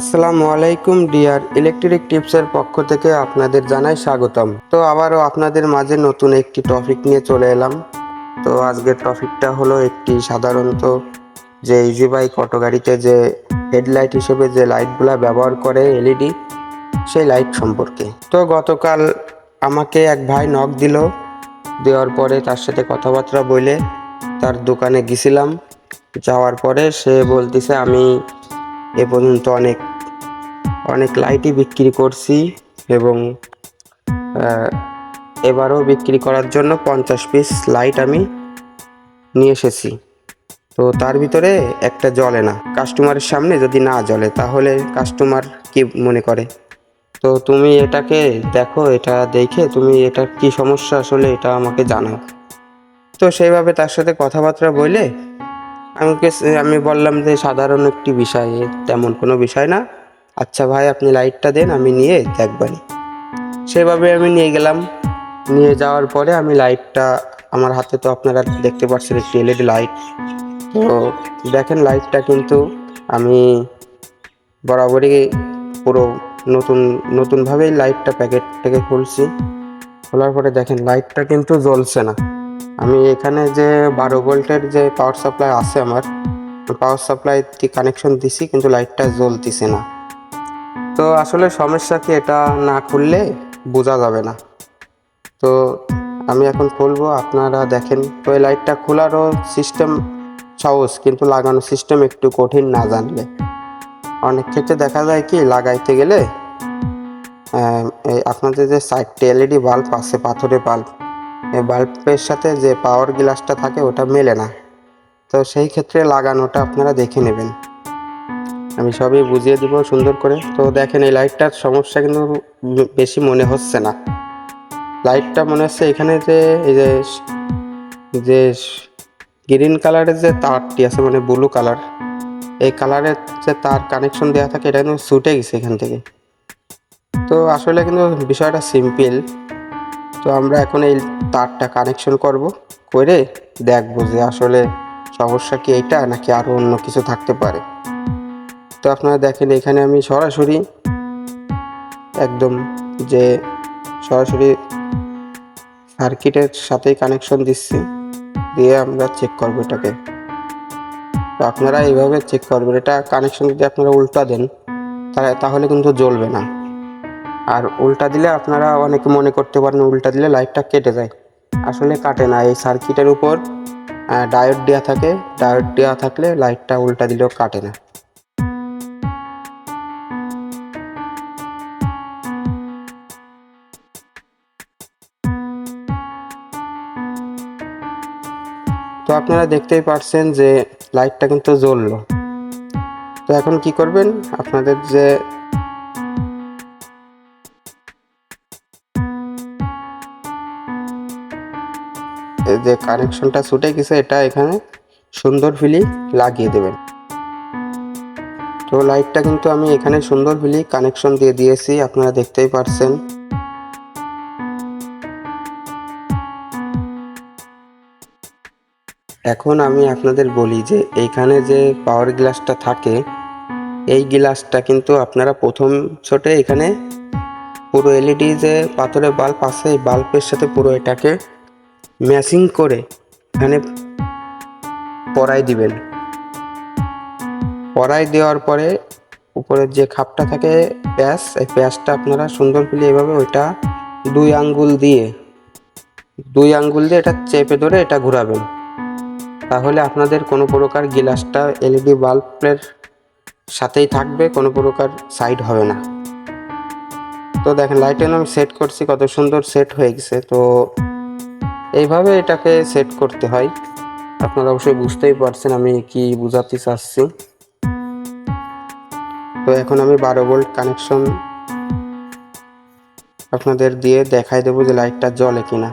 আসসালামু আলাইকুম, deer electric টিপসের পক্ষ থেকে আপনাদের জানাই স্বাগতম। তো আবারও আপনাদের মাঝে নতুন একটি টপিক নিয়ে চলে এলাম। তো আজকের টপিকটা হলো একটি সাধারণত যে ইজি বাইক অটো গাড়িতে যে হেডলাইট হিসেবে যে লাইটগুলা ব্যবহার করে এলইডি, সেই লাইট সম্পর্কে। তো গতকাল আমাকে এক ভাই নক দিল। দেওয়ার পরে তার সাথে কথাবার্তা বলে তার দোকানে গেছিলাম। যাওয়ার পরে সে বলতেছে, আমি এ পর্যন্ত অনেক অনেক লাইটই বিক্রি করছি এবং এবারও বিক্রি করার জন্য পঞ্চাশ পিস লাইট আমি নিয়ে এসেছি। তো তার ভিতরে একটা জ্বলে না। কাস্টমারের সামনে যদি না জ্বলে, তাহলে কাস্টমার কি মনে করে? তো তুমি এটাকে দেখো, এটা দেখে তুমি এটা কি সমস্যা, আসলে এটা আমাকে জানাও। তো সেইভাবে তার সাথে কথাবার্তা বলে আমাকে আমি বললাম যে সাধারণ একটি বিষয়, তেমন কোনো বিষয় না। আচ্ছা ভাই, আপনি লাইটটা দেন, আমি নিয়ে দেখবানি। সেভাবে আমি নিয়ে গেলাম। নিয়ে যাওয়ার পরে আমি লাইটটা, আমার হাতে তো আপনারা দেখতে পাচ্ছেন, একটি এলইডি লাইট। তো দেখেন লাইটটা কিন্তু আমি বরাবরই পুরো নতুন, নতুনভাবেই লাইটটা প্যাকেট থেকে খুলছি। খোলার পরে দেখেন, লাইটটা কিন্তু জ্বলছে না। আমি এখানে যে বারো ভোল্টের যে পাওয়ার সাপ্লাই আছে আমার পাওয়ার সাপ্লাই কানেকশন দিছি, কিন্তু লাইটটা জ্বলতেছে না। তো আসলে সমস্যা কি, এটা না খুললে বোঝা যাবে না। তো আমি এখন খুলবো, আপনারা দেখেন, তো এই লাইটটা খোলারও সিস্টেম সহজ, কিন্তু লাগানো সিস্টেম একটু কঠিন না জানলে। অনেক ক্ষেত্রে দেখা যায় কি, লাগাইতে গেলে আপনাদের যে সাইডটি এলইডি বাল্ব আছে, পাথরের বাল্ব বাল্বের সাথে যে পাওয়ার গ্লাসটা থাকে ওটা মেলে না। তো সেই ক্ষেত্রে লাগানোটা আপনারা দেখে নেবেন। আমি সবই বুঝিয়ে দিব সুন্দর করে। তো দেখেন এই লাইটটার সমস্যা কিন্তু বেশি মনে হচ্ছে না। লাইটটা মনে হচ্ছে এখানে যে, এই যে যে গ্রিন কালারের যে তারটি আছে মানে ব্লু কালার এই কালারের যে তার কানেকশন দেওয়া থাকে, এটা কিন্তু ছুটে গেছে এখান থেকে। তো আসলে কিন্তু বিষয়টা সিম্পল তো আমরা এখন এই তারটা কানেকশন করব। করে দেখব যে আসলে সমস্যা কি এইটা নাকি আরও অন্য কিছু থাকতে পারে। তো আপনারা দেখেন এখানে আমি সরাসরি একদম যে সরাসরি সার্কিটের সাথেই কানেকশন দিচ্ছি। দিয়ে আমরা চেক করব এটাকে। তো আপনারা এইভাবে চেক করবেন। এটা কানেকশন যদি আপনারা উল্টা দেন তাহলে কিন্তু জ্বলবে না। আর উল্টা দিলে আপনারা অনেকে মনে করতে পারেন উল্টা দিলে লাইটটা কেটে যায়। আসলে কাটে না, এই সার্কিটের উপর ডায়োড দেওয়া থাকে, ডায়োড দেওয়া থাকলে লাইটটা উল্টা দিলেও কাটে না। তো আপনারা দেখতেই পারছেন যে লাইটটা কিন্তু জ্বললো। তো এখন কি করবেন? আপনাদের যে যে কানেকশনটা ছুটে গেছে, এটা এখানে সুন্দর ফিলি লাগিয়ে দেবেন। তো লাইটটা কিন্তু আমি এখানে সুন্দর ফিলি কানেকশন দিয়ে দিয়েছি, আপনারা দেখতেই পারছেন। এখন আমি আপনাদের বলি যে এইখানে যে পাওয়ার গ্লাসটা থাকে, এই গ্লাসটা কিন্তু আপনারা প্রথম ছোটে এখানে পুরো এলইডি যে পাথরের বাল্ব আছে, এই বাল্বের সাথে পুরো এটাকে ম্যাচিং করে এখানে পরাই দিবেন। পরাই দেওয়ার পরে উপরের যে খাপটা থাকে প্যাঁচ, এই প্যাঁচটা আপনারা সুন্দর করে এভাবে ওইটা দুই আঙ্গুল দিয়ে, দুই আঙ্গুল দিয়ে এটা চেপে ধরে এটা ঘোরাবেন। তাহলে আপনাদের কোনো প্রকার গ্লাসটা এলইডি বাল্বের সাথেই থাকবে, কোনো প্রকার সাইড হবে না। তো দেখেন, লাইটের আমি সেট করছি, কত সুন্দর সেট হয়ে গেছে। তো এইভাবে এটাকে সেট করতে হয়। আপনারা অবশ্যই বুঝতেই পারছেন আমি কি বোঝাতে চাচ্ছি। তো এখন আমি বারো ভোল্ট কানেকশন আপনাদের দিয়ে দেখাই দেবো যে লাইটটা জ্বলে কিনা।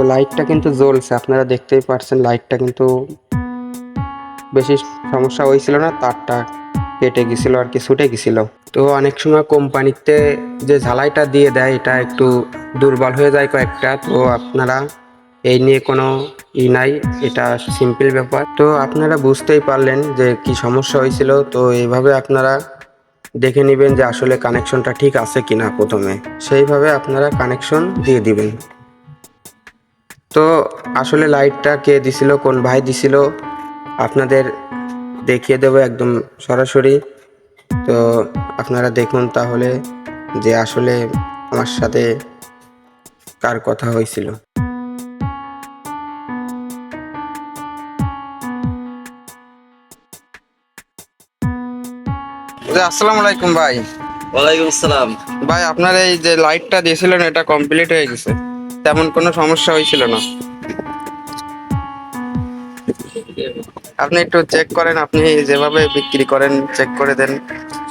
তো লাইটটা কিন্তু জ্বলছে, আপনারা দেখতেই পারছেন লাইটটা কিন্তু বেশি সমস্যা হয়েছিল না, তারটা কেটে গেছিল আর কি, ছুটে গেছিল। তো অনেক সময় কোম্পানিতে যে ঝালাইটা দিয়ে দেয়, এটা একটু দুর্বল হয়ে যায় কয়েকটা, তো আপনারা এই নিয়ে কোনো ই নাই, এটা সিম্পল ব্যাপার। তো আপনারা বুঝতেই পারলেন যে কি সমস্যা হয়েছিল, তো এইভাবে আপনারা দেখে নেবেন যে আসলে কানেকশনটা ঠিক আছে কিনা প্রথমে। সেইভাবে আপনারা কানেকশন দিয়ে দিবেন। তো আসলে লাইটটা কে দিছিল কোন ভাই দিছিল আপনাদের দেখিয়ে দেবো একদম সরাসরি। তো আপনারা দেখুন তাহলে যে আসলে আমার সাথে কার কথা হয়েছিল। আসসালামু আলাইকুম ভাই। ওয়ালাইকুম আসসালাম। ভাই আপনার এই যে লাইটটা দিয়েছিলেন এটা কমপ্লিট হয়ে গেছে। তেমন কোনো সমস্যা হয়েছিল না। আপনি একটু চেক করেন, আপনি যেভাবে বিক্রি করেন চেক করে দেন,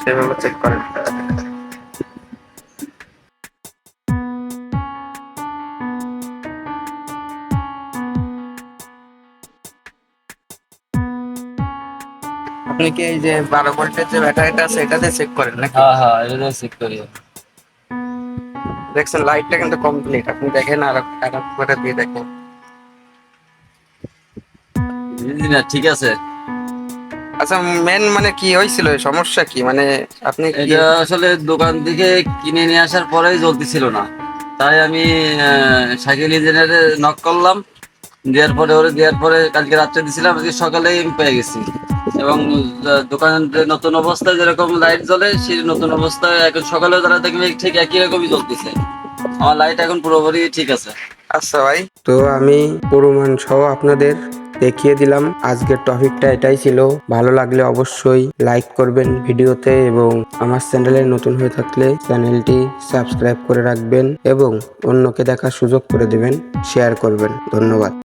সেভাবে চেক করেন। আপনি কি এই যে বারো ভোল্টের যে ব্যাটারিটা এটাতে চেক করেন নাকি? হ্যাঁ হ্যাঁ এটা চেক করি। দেখছেন লাইটটা কিন্তু কমপ্লিট আপনি দেখেন আর আর একবার দিয়ে দেখেন। না ঠিক আছে। আচ্ছা মেন মানে কি হয়েছিল? সমস্যা কি? মানে আপনি এটা আসলে দোকান থেকে কিনে নিয়ে আসার পরেই জ্বলতেছিল না। তাই আমি সাইকেল ইঞ্জিনিয়ারে নক করলাম। দেওয়ার পরে ওরে দেওয়ার পরে কালকে রাত্রে দিছিলাম আজকে সকালেই আমি পেয়ে গেছি। এবং দোকানের নতুন অবস্থায় যেরকম লাইট জ্বলে সেই নতুন অবস্থায় এখন সকালেও তারা দেখবে ঠিক একই রকমই জ্বলতেছে। আমার লাইট এখন পুরোপুরি ঠিক আছে। আচ্ছা ভাই। তো আমি প্রমাণ সহ আপনাদের দেখিয়ে দিলাম। আজকের টপিকটা এটাই ছিল। ভালো লাগলে অবশ্যই লাইক করবেন ভিডিওতে এবং আমার চ্যানেলে নতুন হয়ে থাকলে চ্যানেলটি সাবস্ক্রাইব করে রাখবেন এবং অন্যকে দেখার সুযোগ করে দিবেন শেয়ার করবেন। ধন্যবাদ।